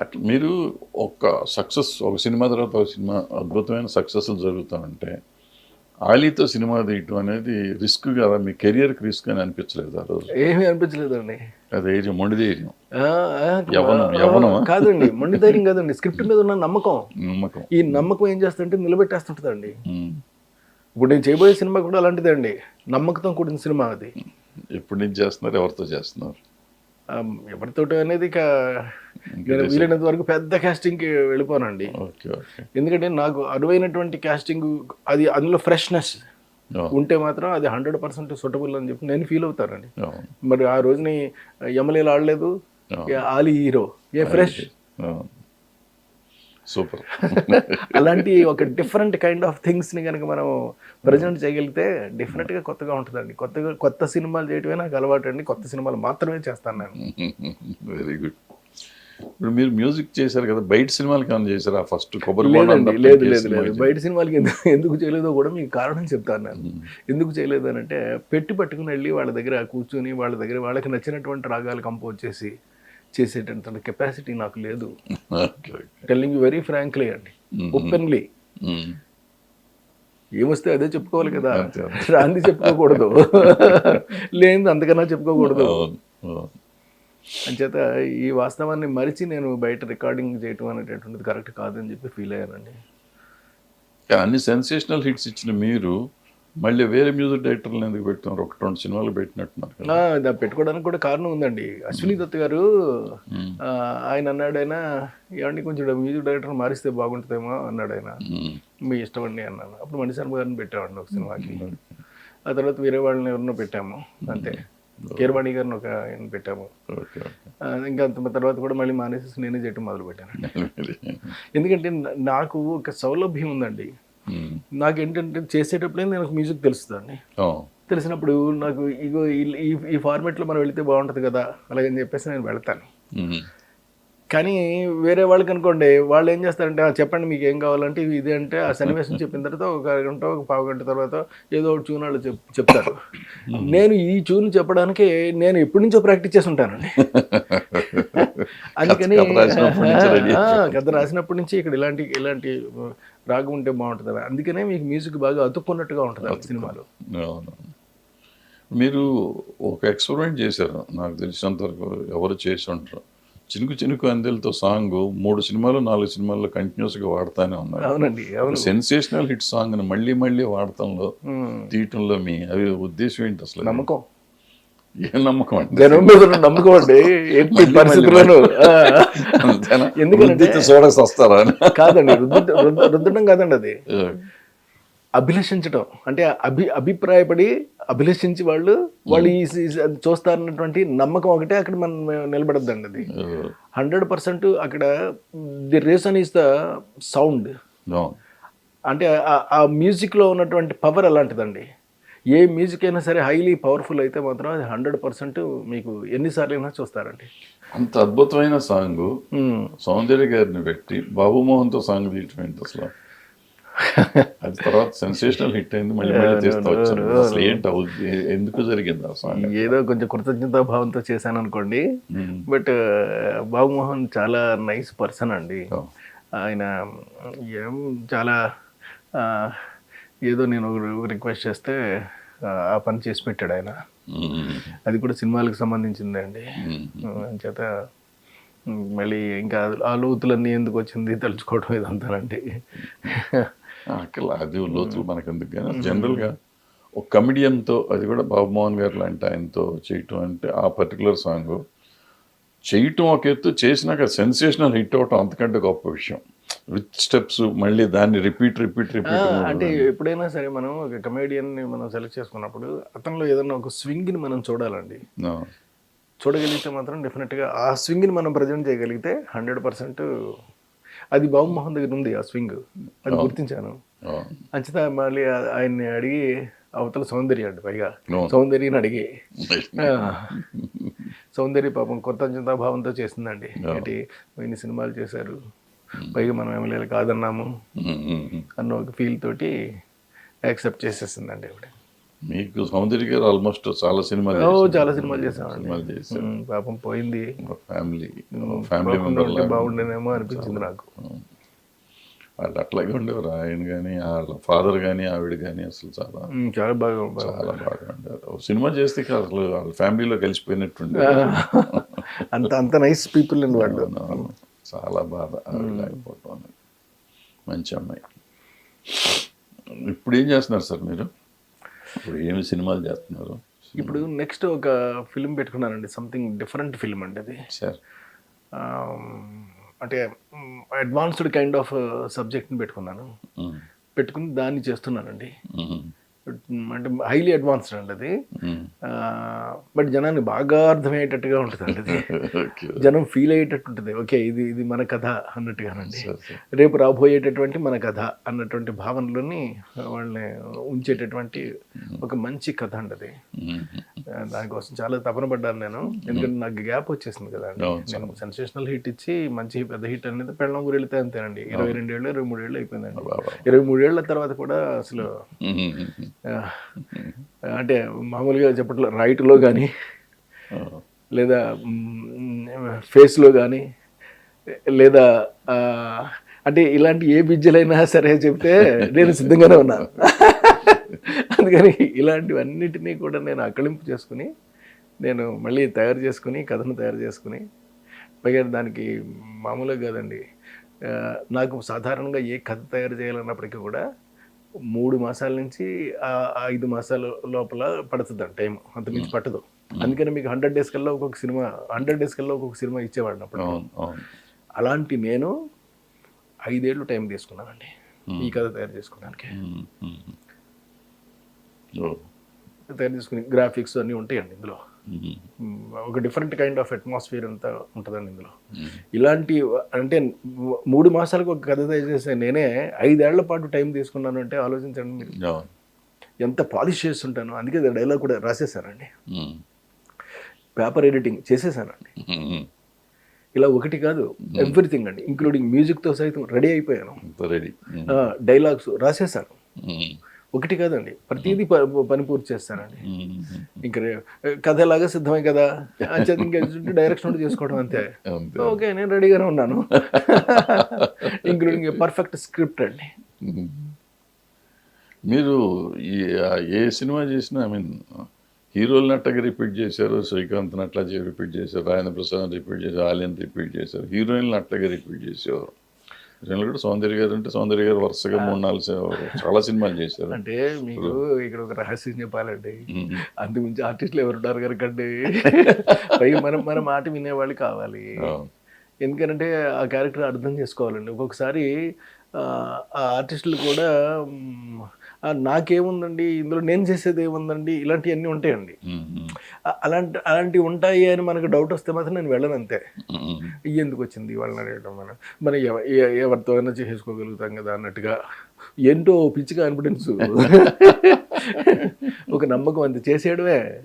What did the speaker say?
అట్లా మీరు ఒక సక్సెస్ ఒక సినిమా తర్వాత ఒక సినిమా అద్భుతమైన సక్సెస్లు జరుగుతామంటే ఆలీతో సినిమా తీయటం అనేది రిస్క్ కదా మీ కెరియర్కి రిస్క్ అని అనిపించలేదు ఆ రోజు? ఏమీ అనిపించలేదండి. అది ఏజ్ మొండి ధైర్యం. యవ్వనమా? కాదండి మొండి ధైర్యం కాదండి. స్క్రిప్ట్ మీద ఉన్న నమ్మకం. నమ్మకం. ఈ నమ్మకం ఏం చేస్తుంటే నిలబెట్టేస్తుంటుందండి. ఇప్పుడు నేను చేయబోయే సినిమా కూడా అలాంటిదే అండి. నమ్మకంతో కూడిన సినిమా అది. ఎప్పటి నుంచి చేస్తున్నారు ఎవరితో చేస్తున్నారు? ఎవరితోటి అనేది ఇక నేను వీలైనంత వరకు పెద్ద casting కి వెళ్ళిపోనండి ఎందుకంటే నాకు అనువైనటువంటి కాస్టింగ్ అది అందులో ఫ్రెష్నెస్ ఉంటే మాత్రం అది హండ్రెడ్ పర్సెంట్ సూటబుల్ అని చెప్పి నేను ఫీల్ అవుతానండి. మరి ఆ రోజుని ఎమ్మెల్యేలు ఆడలేదు. ఆలి హీరో ఏ ఫ్రెష్ సూపర్. అలాంటి ఒక డిఫరెంట్ కైండ్ ఆఫ్ థింగ్స్ని కనుక మనం ప్రజెంట్ చేయగలిగితే డెఫినెట్గా కొత్తగా ఉంటుందండి. కొత్తగా కొత్త సినిమాలు చేయటమే నాకు అలవాటు అండి. కొత్త సినిమాలు మాత్రమే చేస్తాను నేను. వెరీ గుడ్ ఇప్పుడు మీరు మ్యూజిక్ చేశారు కదా బయట సినిమాలకి ఏమైనా చేశారా? ఫస్ట్ కొబ్బరి లేదండి లేదు లేదు బయట సినిమాలకి ఎందుకు ఎందుకు చేయలేదో కూడా మీకు కారణం చెప్తాను నేను. ఎందుకు చేయలేదు అని అంటే పెట్టి పట్టుకుని వెళ్ళి వాళ్ళ దగ్గర కూర్చుని వాళ్ళ దగ్గర వాళ్ళకి నచ్చినటువంటి రాగాలు కంపోజ్ చేసి చేసేటంత కెపాసిటీ నాకు లేదు. టెల్లింగ్ వెరీ ఫ్రాంక్లీ అండి ఓపెన్లీ ఏమొస్తే అదే చెప్పుకోవాలి కదా. రాంది చెప్పుకోకూడదు. లేనిది అంతకన్నా చెప్పుకోకూడదు. అంచేత ఈ వాస్తవాన్ని మరిచి నేను బయట రికార్డింగ్ చేయటం అనేటటువంటిది కరెక్ట్ కాదని చెప్పి ఫీల్ అయ్యానండి. అన్ని సెన్సేషనల్ హిట్స్ ఇచ్చిన మీరు మళ్ళీ వేరే మ్యూజిక్ డైరెక్టర్లు ఎందుకు పెట్టున్నారు ఒక రెండు సినిమాలు పెట్టినట్టున్నారు పెట్టుకోవడానికి కూడా కారణం ఉందండి. అశ్విని దత్ గారు ఆయన అన్నాడు ఆయన ఏమండి కొంచెం మ్యూజిక్ డైరెక్టర్ మారిస్తే బాగుంటుందేమో అన్నాడు ఆయన. మీ ఇష్టం అండి అన్నాను. అప్పుడు మణిశర్మ గారిని పెట్టామండి ఒక సినిమాకి. ఆ తర్వాత వేరే వాళ్ళని ఎవరినో పెట్టాము అంతే. కీరవాణి గారిని ఒక ఆయన పెట్టాము. ఇంకా అంత తర్వాత కూడా మళ్ళీ మానేసేసి నేనే చేయటం మొదలు పెట్టాను ఎందుకంటే నాకు ఒక సౌలభ్యం ఉందండి. మ్మ్. నాకు ఏంటంటే చేసేటప్పుడే నాకు మ్యూజిక్ తెలుస్తుందండి. తెలిసినప్పుడు నాకు ఇగో ఈ- ఈ ఫార్మేట్లో మనం వెళితే బాగుంటుంది కదా అలాగని చెప్పేసి నేను వెళ్తాను. మ్మ్. కానీ వేరే వాళ్ళకి అనుకోండి వాళ్ళు ఏం చేస్తారంటే "ఆ, చెప్పండి మీకు ఏం కావాలంటే ఇది అంటే ఆ సన్నివేశం చెప్పిన తర్వాత ఒక అరగంట ఒక పావు గంట తర్వాత ఏదో ఒక ట్యూన్ వాళ్ళు చెప్ చెప్తారు. నేను ఈ ట్యూన్ చెప్పడానికి నేను ఎప్పటి నుంచో ప్రాక్టీస్ చేసి ఉంటానండి. అందుకని కథ రాసినప్పటి నుంచి ఇక్కడ ఇలాంటి ఇలాంటి రాగం ఉంటే బాగుంటుంది? అందుకనే మీకు మ్యూజిక్ బాగా అతుక్కున్నట్టుగా ఉంటుంది సినిమాలో. మీరు ఒక ఎక్స్పెరిమెంట్ చేశారు. నాకు తెలిసినంత వరకు ఎవరు చేసి ఉంటారు చినుకు చినుకు అందెలతో సాంగ్ మూడు సినిమాలు నాలుగు సినిమాల్లో కంటిన్యూస్గా వాడుతానే ఉన్నారు. అవునండి అవును. సెన్సేషనల్ హిట్ సాంగ్ని మళ్ళీ మళ్ళీ వాడటంలో తీయటంలో మీ అవి ఉద్దేశం ఏంటి అసలు? నమ్మకం. ఏం నమ్మకం అండి? జనం మీద ఉన్న నమ్మకం అండి. ఎట్టి. అంతేనా? ఎందుకంటే- చూడక వస్తారా కాదండి రుద్దు రుద్దు- రుద్దడం కాదండి అది. అభిలషించడం అంటే అభి అభిప్రాయపడి అభిలషించి వాళ్ళు వాళ్ళు ఈ చూస్తారన్నటువంటి నమ్మకం ఒకటే అక్కడ మనం నిలబడద్దండి అది. హండ్రెడ్ పర్సెంట్ అక్కడ the reason is the sound. అంటే ఆ- ఆ మ్యూజిక్లో ఉన్నటువంటి పవర్ అలాంటిదండి ఏ మ్యూజిక్ అయినా సరే హైలీ పవర్ఫుల్ అయితే మాత్రం అది హండ్రెడ్ పర్సెంట్ మీకు ఎన్నిసార్లు అయినా చూస్తారండి అంత అద్భుతమైన సాంగ్. సౌందర్య గారిని పెట్టి బాబుమోహన్తో సాంగ్ తీయటం ఏంటి అసలు అది తర్వాత సెన్సేషనల్ హిట్ అయింది మళ్ళీ అసలు ఏంటి? ఎందుకు జరిగింది ఆ సాంగ్ ఏదో కొంచెం కృతజ్ఞతా భావంతో చేశాను అనుకోండి. బట్ బాబుమోహన్ చాలా నైస్ పర్సన్ అండి. ఆయన ఏం చాలా ఏదో నేను రిక్వెస్ట్ చేస్తే ఆ, పని చేసి పెట్టాడు ఆయన. అది కూడా సినిమాలకు సంబంధించిందే అండి మ్మ్. చేత మళ్ళీ ఇంకా ఆ లోతులన్నీ ఎందుకు వచ్చింది తలుచుకోవడం ఇదంతానండి. అక్కడ అది లోతులు మనకు ఎందుకు కానీ జనరల్గా ఒక కమిడియన్తో అది కూడా బాబుమోహన్ గారు లాంటి ఆయనతో చేయటం అంటే ఆ పర్టికులర్ సాంగ్. చేయటం ఒక ఎత్తు చేసినాక సెన్సేషనల్ హిట్ అవటం అంతకంటే గొప్ప విషయం. విత్ స్టెప్స్ మళ్ళీ దాన్ని రిపీట్ రిపీట్ రిపీట్ అంటే ఎప్పుడైనా సరే మనం ఒక కమేడియన్ని మనం సెలెక్ట్ చేసుకున్నప్పుడు అతనిలో ఏదైనా ఒక స్వింగ్ని మనం చూడాలండి. చూడగలిగితే మాత్రం డెఫినెట్గా ఆ స్వింగ్ని మనం ప్రజెంట్ చేయగలిగితే హండ్రెడ్ పర్సెంట్ అది బాబుమోహన్ దగ్గర ఉంది ఆ స్వింగ్ అది గుర్తించాను. అంచేత మళ్ళీ ఆయన్ని అడిగి అవతల సౌందర్య అండి పైగా. సౌందర్యని అడిగి. సౌందర్య పాపం కొత్త భావంతో చేసిందండి. ఏంటి? ఇన్ని సినిమాలు చేశారు. పైగా మనం ఎమ్మెల్యేలు కాదన్నాము అన్న ఒక ఫీల్ తోటి యాక్సెప్ట్ చేసేసిందండి ఆవిడ. మీకు సౌందర్య గారు ఆల్మోస్ట్ చాలా సినిమాలు. చాలా సినిమాలు సినిమాలు పాపం పోయింది. ఫ్యామిలీ ఫ్యామిలీ మెంబర్ బాగుండేనేమో అనిపించింది నాకు. వాళ్ళు అట్లాగే ఉండేవారు. ఆయన కానీ వాళ్ళ ఫాదర్ కానీ ఆవిడ కానీ అసలు చాలా. చాలా బాగా చాలా బాగా ఉండేవారు. సినిమా చేస్తే అసలు వాళ్ళ ఫ్యామిలీలో కలిసిపోయినట్టుండే అంత అంత నైస్ పీపుల్ అండి వాళ్ళు. చాలా బాధ ఆవిడ లేకపోవటం అనేది. మంచి అమ్మాయి. ఇప్పుడు ఏం చేస్తున్నారు సార్ మీరు? ఇప్పుడు ఏమి సినిమాలు చేస్తున్నారు? ఇప్పుడు నెక్స్ట్ ఒక ఫిల్మ్ పెట్టుకున్నానండి సంథింగ్ డిఫరెంట్ ఫిల్మ్ అండి అది. సార్. అంటే అడ్వాన్స్డ్ కైండ్ ఆఫ్ సబ్జెక్ట్ని పెట్టుకున్నాను. పెట్టుకుని దాన్ని చేస్తున్నానండి. అంటే హైలీ అడ్వాన్స్డ్ అండి అది. బట్ జనాన్ని బాగా అర్థమయ్యేటట్టుగా ఉంటుంది అండి అది జనం ఫీల్ అయ్యేటట్టు ఉంటుంది ఓకే ఇది ఇది మన కథ అన్నట్టుగానండి. రేపు రాబోయేటటువంటి మన కథ అన్నటువంటి భావనలోని వాళ్ళని ఉంచేటటువంటి ఒక మంచి కథ అండి అది. ఆ, దానికోసం చాలా తపన పడ్డాను నేను. ఎందుకంటే నాకు గ్యాప్ వచ్చేసింది కదా అండి. నేను సెన్సేషనల్ హిట్ ఇచ్చి మంచి పెద్ద హిట్ అనేది పెళ్ళం ఊరు వెళ్తే అంతేనండి ఇరవై రెండేళ్ళు ఇరవై మూడేళ్ళు అయిపోయిందండి. ఇరవై మూడేళ్ళ తర్వాత కూడా అసలు అంటే మామూలుగా చెప్పట్లో రైట్లో కానీ లేదా ఫేస్లో కానీ లేదా అంటే ఇలాంటి ఏ బిజ్జలైనా సరే చెప్తే నేను సిద్ధంగానే ఉన్నాను అందుకని ఇలాంటివన్నిటినీ కూడా నేను అకళింపు చేసుకుని నేను మళ్ళీ తయారు చేసుకుని కథను తయారు చేసుకుని పైగా దానికి మామూలుగా కాదండి నాకు సాధారణంగా ఏ కథ తయారు చేయాలన్నప్పటికీ కూడా మూడు మాసాల నుంచి ఐదు మాసాల లోపల పడుతుంది టైం అంత మించి పట్టదు. అందుకని మీకు హండ్రెడ్ డేస్ కల్లా ఒక్కొక్క సినిమా హండ్రెడ్ డేస్ కల్లా ఒక్కొక్క సినిమా ఇచ్చేవాడిని అప్పుడు. అలాంటి నేను ఐదేళ్ళు టైం తీసుకున్నానండి ఈ కథ తయారు చేసుకోవడానికి. తయారు చేసుకుని గ్రాఫిక్స్ అన్నీ ఉంటాయండి ఇందులో. ఒక డిఫరెంట్ కైండ్ ఆఫ్ అట్మాస్ఫియర్ అంతా ఉంటుందండి ఇందులో. ఇలాంటి అంటే మూడు మాసాలకు ఒక కథ చేసే నేనే ఐదేళ్ళ పాటు టైం తీసుకున్నాను అంటే ఆలోచించండి మీరు. ఎంత పాలిష్ చేస్తుంటాను అందుకే డైలాగ్ కూడా రాసేసానండి ఉమ్, పేపర్ ఎడిటింగ్ చేసేసానండి. ఇలా ఒకటి కాదు ఎవ్రీథింగ్ అండి ఇంక్లూడింగ్ మ్యూజిక్తో సైతం రెడీ అయిపోయాను. రెడీ డైలాగ్స్ రాసేసాను ఉమ్, ఒకటి కాదండి. ప్రతిదీ పని పూర్తి చేస్తానండి. ఇంకా కథ ఎలాగా సిద్ధమే కదా? అంచేత ఇంకా డైరెక్షన్ చేసుకోవడం అంతే. ఓకే నేను రెడీగానే ఉన్నాను. ఇంక్లూడింగ్ పర్ఫెక్ట్ స్క్రిప్ట్ అండి. మీరు ఏ సినిమా చేసినా ఐ మీన్ హీరోలను అట్టగా రిపీట్ చేశారు శ్రీకాంత్ అట్లా రిపీట్ చేశారు రాజేంద్ర ప్రసాద్ రిపీట్ చేశారు ఆలియన్ రిపీట్ చేశారు హీరోయిన్లు అట్టగా రిపీట్ చేసేవారు. కూడా సౌందర్య గారు అంటే సౌందర్య గారు వరుసగా మూడు నాలుగు చాలా సినిమాలు చేశారు. అంటే మీకు ఇక్కడ ఒక రహస్యం చెప్పాలండి. అంతకుమించి ఆర్టిస్టులు ఎవరున్నారు కనుకండి. పైగా మనం మన మాట వినేవాళ్ళు కావాలి. ఎందుకంటే ఆ క్యారెక్టర్ అర్థం చేసుకోవాలండి. ఒక్కొక్కసారి ఆ ఆర్టిస్టులు కూడా నాకేముందండి? ఇందులో నేను చేసేది ఏముందండి ఇలాంటివన్నీ ఉంటాయండి అలాంటి అలాంటివి ఉంటాయి అని మనకు డౌట్ వస్తే మాత్రం నేను వెళ్ళను అంతే. ఎందుకు వచ్చింది వాళ్ళని అడగడం మనం మనం ఎవరితో అయినా చేసుకోగలుగుతాం కదా అన్నట్టుగా ఏంటో పిచ్చి కాన్ఫిడెన్స్ ఒక నమ్మకం అంత. చేసేయడమే.